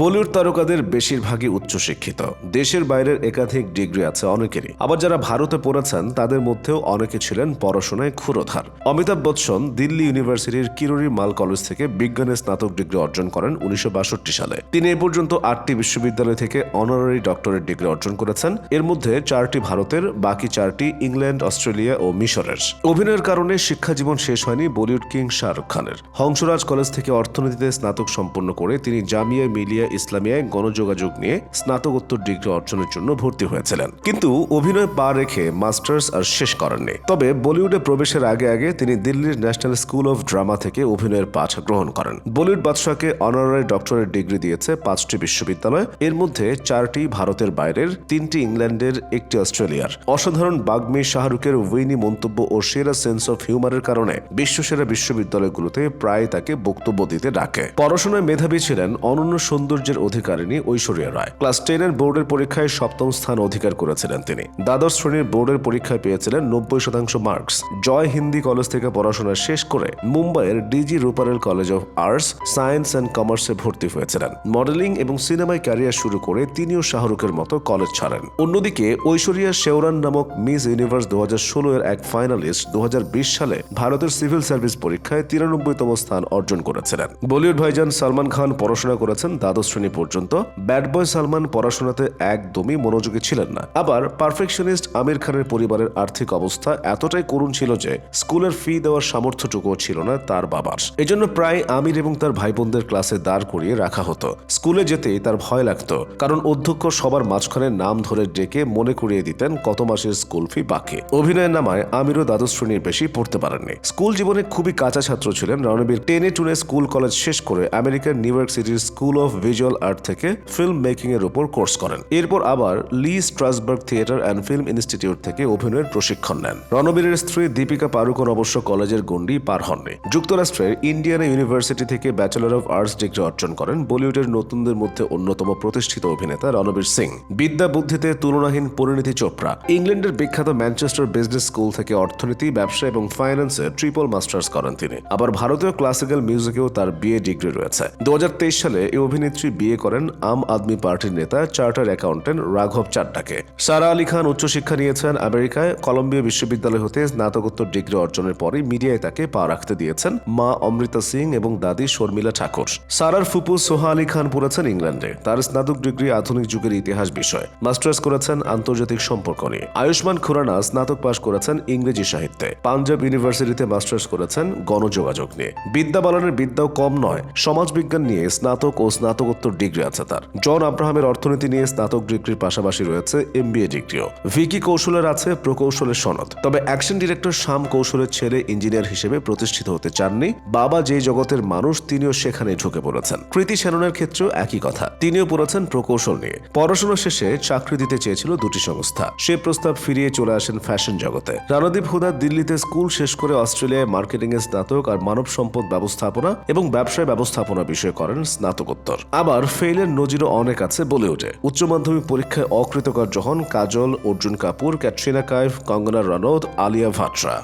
বলিউড তারকাদের বেশিরভাগই উচ্চশিক্ষিত। দেশের বাইরের একাধিক ডিগ্রি আছে অনেকেরই। আবার যারা ভারতে পড়েছেন, তাদের মধ্যেও অনেকে ছিলেন পড়াশোনায় ক্ষুরোধার। অমিতাভ বচ্চন দিল্লি ইউনিভার্সিটির কিরোরি মাল কলেজ থেকে বিজ্ঞানে স্নাতক ডিগ্রি অর্জন করেন উনিশশো সালে। তিনি এ পর্যন্ত আটটি বিশ্ববিদ্যালয় থেকে অনারারি ডক্টরেট ডিগ্রি অর্জন করেছেন। এর মধ্যে চারটি ভারতের, বাকি চারটি ইংল্যান্ড, অস্ট্রেলিয়া ও মিশরের। অভিনয়ের কারণে শিক্ষা জীবন শেষ হয়নি বলিউড কিং শাহরুখ খানের। হংসরাজ কলেজ থেকে অর্থনীতিতে স্নাতক সম্পন্ন করে তিনি জামিয়া মিলিয়া ইসলামিয়ায় গণযোগাযোগ নিয়ে স্নাতকোত্তর ডিগ্রি অর্জনের জন্য ভর্তি হয়েছিলেন। কিন্তু অভিনয় পা রেখে মাস্টার্স আর শেষ করেননি। তবে বলিউডে প্রবেশের আগে আগে তিনি দিল্লির ন্যাশনাল স্কুল অফ ড্রামা থেকে অভিনয়ের পাঠ গ্রহণ করেন। বলিউড বাদশাকে অনারারি ডক্টরেট ডিগ্রি দিয়েছে পাঁচটি বিশ্ববিদ্যালয়। এর মধ্যে চারটি ভারতের বাইরের, তিনটি ইংল্যান্ডের, একটি অস্ট্রেলিয়ার। অসাধারণ বাগ্মী শাহরুখের উইনি মন্তব্য ও সেরা সেন্স অফ হিউমারের কারণে বিশ্বসেরা বিশ্ববিদ্যালয়গুলোতে প্রায় তাকে বক্তব্য দিতে ডাকে। পড়াশোনায় মেধাবী ছিলেন অনন্য সৌন্দর্যের অধিকারিণী ঐশ্বরিয়া রায়। ক্লাস টেনের বোর্ডের পরীক্ষায় সপ্তম স্থান অধিকার করেছিলেন তিনি। দ্বাদশ শ্রেণির বোর্ডের পরীক্ষায় পেয়েছিলেন নব্বই শতাংশ মার্কস। জয় হিন্দি কলেজ থেকে পড়াশোনা শেষ করে মুম্বাইয়ের D G Ruparel college of arts, science and কমার্সে ভর্তি হয়েছিলেন। মডেলিং এবং সিনেমায় ক্যারিয়ার শুরু করে তিনিও শাহরুখের মতো কলেজ ছাড়েন। অন্যদিকে ঐশ্বরিয়া শেওরান নামক মিস ইউনিভার্স দু হাজার ষোল এর এক ফাইনালিস্ট দু হাজার বিশ সালে ভারতের সিভিল সার্ভিস পরীক্ষায় তিরানব্বইতম স্থান অর্জন করেছিলেন। বলিউড ভাইজান সালমান খান পড়াশোনা করেছেন দ্বাদশ শ্রেণি পর্যন্ত ব্যাড বয় সালমান পড়াশোনাতে একদমই মনোযোগী ছিলেন না। আবার পারফেকশনিস্ট আমির খানের পরিবারের আর্থিক অবস্থা এতটাই করুণ ছিল যে স্কুলের ফি দেওয়ার সামর্থ্যটুকুও ছিল না তার বাবার। এজন্য প্রায় আমির এবং তার ভাই বোনদের ক্লাসে দাঁড় করিয়ে রাখা হতো। স্কুলে যেতেই তার ভয় লাগতো, কারণ অধ্যক্ষ সবার মাঝখানে নাম ধরে ডেকে মনে করিয়ে দিতেন কত মাসের স্কুল ফি বাকি। অভিনয়ের নামায় আমিরও দ্বাদশ শ্রেণির বেশি পড়তে পারেননি। স্কুল জীবনে খুবই কাঁচা ছাত্র ছিলেন রণবীর। টেনে টুনে স্কুল কলেজ শেষ করে আমেরিকার নিউ ইয়র্ক সিটির স্কুল অফ ভিজুয়াল আর্ট থেকে ফিল্ম মেকিং এর উপর কোর্স করেন। এরপর আবার Lee Strasberg theatre and film institute থেকে অভিনয়ের প্রশিক্ষণ নেন। রণবীরের স্ত্রী দীপিকা পারুকন অবশ্য কলেজের গণ্ডি পার হননি। যুক্তরাষ্ট্রের ইন্ডিয়ানা ইউনিভার্সিটি থেকে ব্যাচেলর অফ আর্টস ডিগ্রি অর্জন করেন। বলিউডের নতুনদের মধ্যে অন্যতম প্রতিষ্ঠিত অভিনেতা রণবীর সিং। বিদ্যা বুদ্ধিতে তুলনাহীন পরিণতি চোপড়া। ইংল্যান্ডের বিখ্যাত ম্যানচেস্টার বিজনেস স্কুল থেকে অর্থনীতি, ব্যবসা এবং ফাইন্যান্সে ট্রিপল মাস্টার্স করেন তিনি। আবার ভারতীয় ক্লাসিক্যাল মিউজিকেও তার বিএ ডিগ্রি রয়েছে। দু হাজার তেইশ সালে এই অভিনেত্রী বিয়ে করেন আম আদমি পার্টির নেতা চার্টার অ্যাকাউন্টেন্ট রাঘব চাড্ডাকে। সারা আলী খান উচ্চশিক্ষা নিয়েছেন আমেরিকায়। কলম্বিয়া বিশ্ববিদ্যালয় হতে স্নাতকোত্তর ডিগ্রি অর্জনের পরে মিডিয়ায় তাকে পা রাখতে দিয়েছেন মা অমৃতা সিং এবং দাদি শর্মিলা ঠাকুর। সারার ফুপু সোহা আলী খান পড়েছেন ইংল্যান্ডে। তার স্নাতক ডিগ্রি আধুনিক যুগের ইতিহাস বিষয়। মাস্টার্স করেছেন আন্তর্জাতিক সম্পর্ক নিয়ে। আয়ুষ্মান খুরানা স্নাতক পাশ করেছেন ইংরেজি সাহিত্যে। পাঞ্জাব ইউনিভার্সিটিতে মাস্টার্স করেছেন গণযোগাযোগ নিয়ে। বিদ্যা বালনের বিদ্যাও কম নয়। সমাজবিজ্ঞান নিয়ে স্নাতক ও স্নাতকোত্তর ডিগ্রি আছে তার। জন আব্রাহামের অর্থনীতি নিয়ে স্নাতক ডিগ্রির পাশাপাশি রয়েছে এমবিএ ডিগ্রিও। ভিকি কৌশলের আছে প্রকৌশলের সনদ। তবে অ্যাকশন ডিরেক্টর শাম কৌশলের ছেলে ইঞ্জিনিয়ার হিসেবে প্রতিষ্ঠিত হতে চাননি। বাবা যে জগতের মানুষ, তিনিও সেখানে ঢুকে পড়েছেন। কৃতি শ্যাননের ক্ষেত্রেও একই কথা। তিনিও পড়েছেন প্রকৌশল নিয়ে। পড়াশোনা শেষে চাকরি দিতে চেয়েছিল দুটি সংস্থা। সে প্রস্তাব ফিরিয়ে চলে আসেন ফ্যাশন জগতে। রানদীপ হুদা দিল্লিতে স্কুল শেষ করে অস্ট্রেলিয়ায় মার্কেটিং এ স্নাতক আর মানব সম্পদ ব্যবস্থাপনা এবং ব্যবসায় ব্যবস্থাপনা বিষয়ে করেন স্নাতকোত্তর। আবার ফেইলের নজিরও অনেক আছে বলিউডে উচ্চ মাধ্যমিক পরীক্ষায় অকৃতকার্য হন কাজল, অর্জুন কাপুর, ক্যাটরিনা কাইফ, কঙ্গনা রানৌত, আলিয়া ভাটরা।